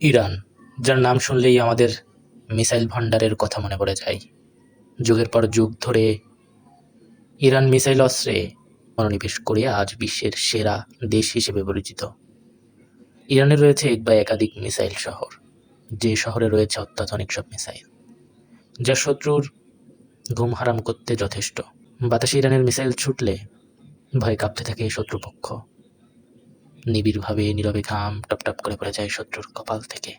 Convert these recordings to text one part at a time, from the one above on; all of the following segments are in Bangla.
ইরান, যার নাম শুনলেই আমাদের মিসাইল ভান্ডারের কথা মনে পড়ে যায়। যুগের পর যুগ ধরে ইরান মিসাইল অস্ত্রে মনোনিবেশ করে আজ বিশ্বের সেরা দেশ হিসেবে পরিচিত। ইরানে রয়েছে এক বা একাধিক মিসাইল শহর, যে শহরে রয়েছে অত্যাধুনিক সব মিসাইল, যা শত্রুর ঘুম হারাম করতে যথেষ্ট। বাতাসে ইরানের মিসাইল ছুটলে ভয় কাঁপতে থাকে শত্রুপক্ষ। নিবিড়ভাবে, নীরবে ঘাম টপ টপ করে পড়ে যায় শত্রুর কপাল থেকে।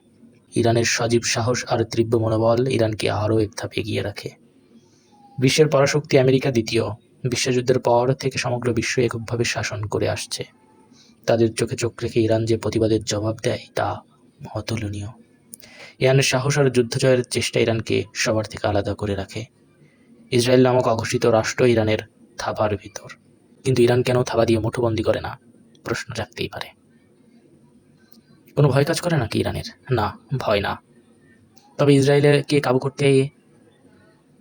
ইরানের সজীব সাহস আর তীব্র মনোবল ইরানকে আরও এক ধাপ এগিয়ে রাখে। বিশ্বের পরাশক্তি আমেরিকা দ্বিতীয়। বিশ্বযুদ্ধের পর থেকে সমগ্র বিশ্ব এককভাবে শাসন করে আসছে। তাদের চোখে চোখ রেখে ইরান যে প্রতিবাদের জবাব দেয় তা অতুলনীয়। ইরানের সাহস আর যুদ্ধ জয়ের চেষ্টা ইরানকে সবার থেকে আলাদা করে রাখে। ইসরায়েল নামক অঘোষিত রাষ্ট্র ইরানের থাবার ভিতর। কিন্তু ইরান কেন থাবা দিয়ে মুঠোবন্দি করে না? প্রশ্ন রাখতেই পারে। কোনো ভয় কাজ করে নাকি ইরানের? না, ভয় না। তবে ইসরায়েলকে কাবু করতে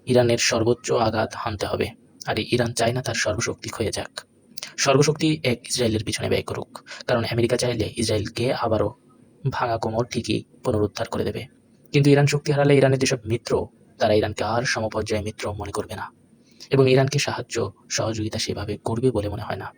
ইরানের সর্বোচ্চ আঘাত হানতে হবে। আর, ইরান চায় না তার সর্বশক্তি ক্ষয়ে যাক। সর্বশক্তি এক ইসরায়েলের পিছনে ব্যয় করুক। কারণ আমেরিকা চাইলে ইসরায়েলকে আবারও ভাঙা কোমর ঠিকই পুনরুদ্ধার করে দেবে। কিন্তু ইরান শক্তি হারালে ইরানের যেসব মিত্র, তারা ইরানকে আর সমপর্যায়ে মিত্র মনে করবে না। এবং ইরানকে সাহায্য সহযোগিতা সেভাবে করবে বলে মনে হয় না।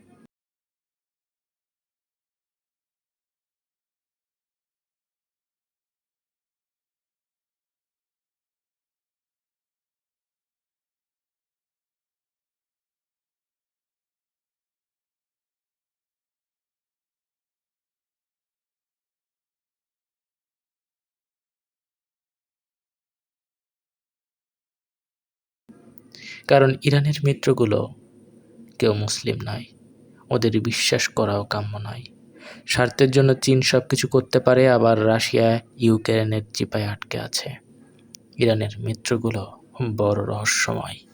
কারণ ইরানের মিত্রগুলো কেউ মুসলিম নয়। ওদের বিশ্বাস করাও কাম্য নয়। স্বার্থের জন্য চীন সব কিছু করতে পারে, আবার রাশিয়া, ইউক্রেনের চিপায় আটকে আছে। ইরানের মিত্রগুলো বড় রহস্যময়।